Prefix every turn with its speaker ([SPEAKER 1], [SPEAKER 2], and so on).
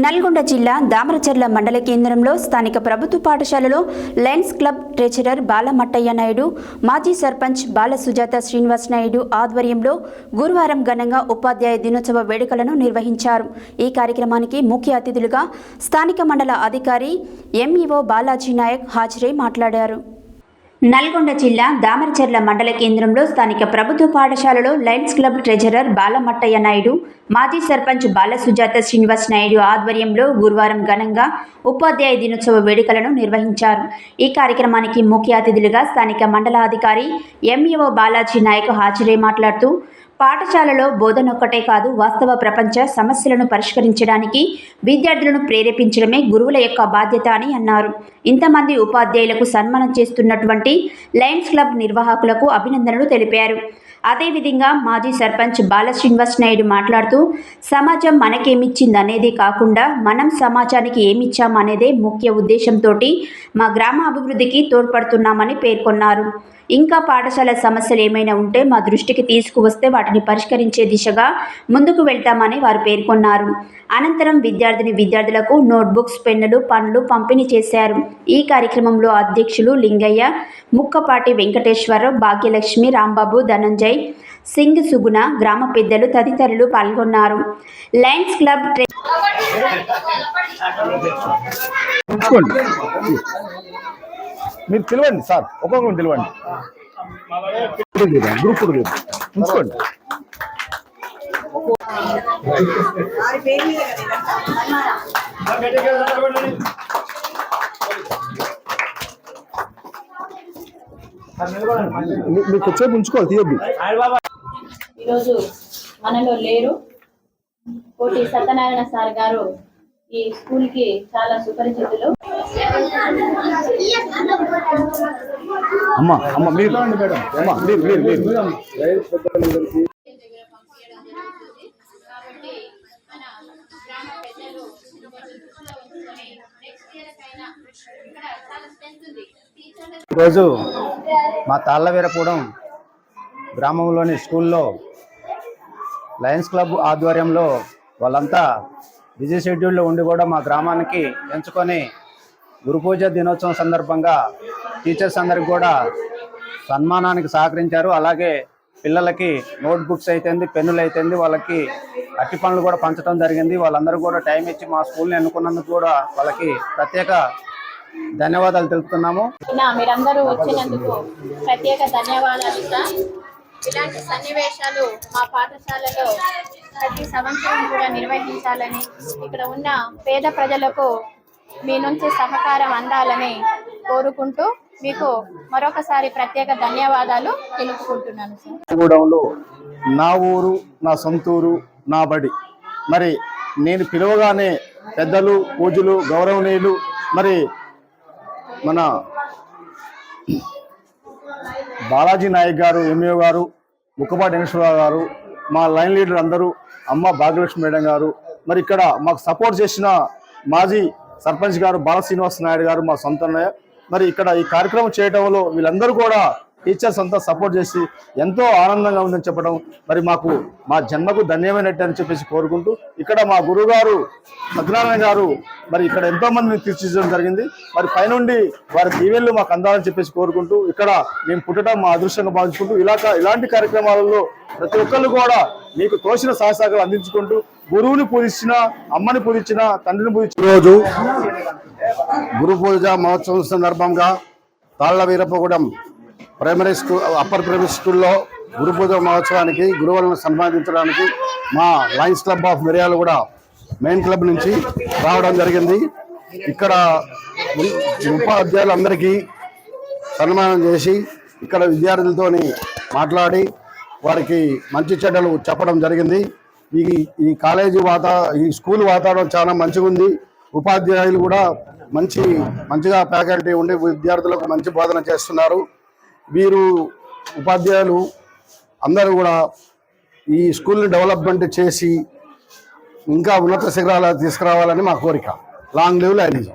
[SPEAKER 1] నల్గొండ జిల్లా దామరచర్ల మండల కేంద్రంలో స్థానిక ప్రభుత్వ పాఠశాలలో Lions Club treasurer Balamattaiah Naidu మాజీ సర్పంచ్ బాల సుజాత శ్రీనివాస్ నాయుడు ఆధ్వర్యంలో గురువారం ఘనంగా ఉపాధ్యాయ దినోత్సవ వేడుకలను నిర్వహించారు. ఈ కార్యక్రమానికి ముఖ్య అతిథులుగా స్థానిక మండల అధికారి ఎంఈఓ బాలాజీ నాయక్ హాజరై మాట్లాడారు. నల్గొండ జిల్లా దామరచర్ల మండల కేంద్రంలో స్థానిక ప్రభుత్వ పాఠశాలలో Lions Club treasurer Balamattaiah Naidu మాజీ సర్పంచ్ బాలసుజాత శ్రీనివాస్ నాయుడు ఆధ్వర్యంలో గురువారం ఘనంగా ఉపాధ్యాయ దినోత్సవ వేడుకలను నిర్వహించారు. ఈ కార్యక్రమానికి ముఖ్య అతిథులుగా స్థానిక మండలాధికారి ఎంఈఓ బాలాజీ నాయక్ హాజరై మాట్లాడుతూ పాఠశాలలో బోధనొక్కటే కాదు వాస్తవ ప్రపంచ సమస్యలను పరిష్కరించడానికి విద్యార్థులను ప్రేరేపించడమే గురువుల యొక్క బాధ్యత అని అన్నారు. ఇంతమంది ఉపాధ్యాయులకు సన్మానం చేస్తున్నటువంటి లయన్స్ క్లబ్ నిర్వాహకులకు అభినందనలు తెలిపారు. అదేవిధంగా మాజీ సర్పంచ్ బాల శ్రీనివాస్ నాయుడు మాట్లాడుతూ సమాజం మనకేమిచ్చింది అనేదే కాకుండా మనం సమాజానికి ఏమిచ్చాం అనేదే ముఖ్య ఉద్దేశంతో మా గ్రామ అభివృద్ధికి తోడ్పడుతున్నామని పేర్కొన్నారు. ఇంకా పాఠశాల సమస్యలు ఏమైనా ఉంటే మా దృష్టికి తీసుకువస్తే వాటిని పరిష్కరించే దిశగా ముందుకు వెళ్తామని వారు పేర్కొన్నారు. అనంతరం విద్యార్థిని విద్యార్థులకు నోట్బుక్స్ పెన్నులు పనులు పంపిణీ చేశారు. ఈ కార్యక్రమంలో అధ్యక్షులు లింగయ్య ముక్కపాటి వెంకటేశ్వరరావు భాగ్యలక్ష్మి రాంబాబు ధనంజయ్ సింగ్ సుగుణ గ్రామ పెద్దలు తదితరులు పాల్గొన్నారు. లయన్స్ క్లబ్ ట్రె-
[SPEAKER 2] మీరు పిలవండి సార్. ఒక్కొక్కరు పిలవండి. గ్రూప్. ఉంచుకోండి. మీకు వచ్చేపు ఉంచుకోవాలి తీయద్దు.
[SPEAKER 3] ఈరోజు మనలో లేరు. కోటి సత్యనారాయణ సార్ గారు ఈ స్కూల్కి చాలా సుపరిచితులు.
[SPEAKER 2] అమ్మ అమ్మ మీరు. అమ్మ మీరు మీరు మీరు.
[SPEAKER 4] ఈరోజు మా తాళ్ళవీరపురం గ్రామంలోని స్కూల్లో లయన్స్ క్లబ్ ఆధ్వర్యంలో వాళ్ళంతా బిజీ షెడ్యూల్లో ఉండి కూడా మా గ్రామానికి ఎంచుకొని గురుపూజ దినోత్సవం సందర్భంగా టీచర్స్ అందరికి కూడా సన్మానానికి సహకరించారు. అలాగే పిల్లలకి నోట్బుక్స్ అయితేంది పెన్నులు అయితేంది వాళ్ళకి అట్టి పనులు కూడా పంచడం జరిగింది. వాళ్ళందరూ కూడా టైం ఇచ్చి మా స్కూల్ని ఎన్నుకున్నందుకు కూడా వాళ్ళకి ప్రత్యేక ధన్యవాదాలు తెలుపుతున్నాము.
[SPEAKER 3] నా మీరందరూ వచ్చినందుకు ప్రత్యేక ధన్యవాదాలు సార్. ఇలాంటి సన్నివేశాలు మా పాఠశాలలో ప్రతి సంవత్సరం కూడా నిర్వహించాలని ఇక్కడ ఉన్న పేద ప్రజలకు మీ నుంచి సహకారం అందాలని కోరుకుంటూ మీకు మరొకసారి ప్రత్యేక ధన్యవాదాలు తెలుపుకుంటున్నాను సార్.
[SPEAKER 2] నా ఊరు నా సొంతూరు నా బడి. మరి నేను పిలవగానే పెద్దలు పూజలు గౌరవనీయులు మరి మన బాలాజీ నాయక్ గారు ఎంఏ గారు ముక్కపాటి వెంకటేశ్వరరావు గారు మా లైన్ లీడర్ అందరూ అమ్మ భాగ్యలక్ష్మి మేడం గారు మరి ఇక్కడ మాకు సపోర్ట్ చేసిన మాజీ సర్పంచ్ గారు బాల శ్రీనివాస నాయుడు గారు మా సొంత మరి ఇక్కడ ఈ కార్యక్రమం చేయడంలో వీళ్ళందరూ కూడా టీచర్స్ అంతా సపోర్ట్ చేసి ఎంతో ఆనందంగా ఉందని చెప్పడం మరి మాకు మా జన్మకు ధన్యమైనట్టు అని చెప్పేసి కోరుకుంటూ ఇక్కడ మా గురువు గారు సత్యనారాయణ గారు మరి ఇక్కడ ఎంతో మందిని తీర్చిదిద్దడం జరిగింది. మరి పైనుండి వారి దీవెళ్ళు మాకు అందాలని చెప్పేసి కోరుకుంటూ ఇక్కడ మేము పుట్టడం మా అదృష్టంగా భావించుకుంటూ ఇలా ఇలాంటి కార్యక్రమాలలో ప్రతి ఒక్కళ్ళు కూడా మీకు తోచిన సహసాగాలు అందించుకుంటూ గురువుని పూజించిన అమ్మని పూజించిన తండ్రిని పూజించిన రోజు గురు పూజ మహోత్సవం సందర్భంగా Talla Veerappagudem primary school upper primary స్కూల్లో గురు పూజ మహోత్సవానికి గురువులను సన్మానించడానికి మా లయన్స్ క్లబ్ ఆఫ్ మిరియాలు కూడా మెయిన్ క్లబ్ నుంచి రావడం జరిగింది. ఇక్కడ ఉపాధ్యాయులందరికీ సన్మానం చేసి ఇక్కడ విద్యార్థులతో మాట్లాడి వారికి మంచి చెడ్డలు చెప్పడం జరిగింది. ఈ ఈ కాలేజీ వాతా ఈ స్కూల్ వాతావరణం చాలా మంచిగా ఉంది ఉపాధ్యాయులు కూడా మంచి మంచిగా ఫ్యాకల్టీ ఉండి విద్యార్థులకు మంచి బోధన చేస్తున్నారు. వీరు ఉపాధ్యాయులు అందరూ కూడా ఈ స్కూల్ని డెవలప్మెంట్ చేసి ఇంకా ఉన్నత శిఖరాలు తీసుకురావాలని మా కోరిక. Long leave లైనిజం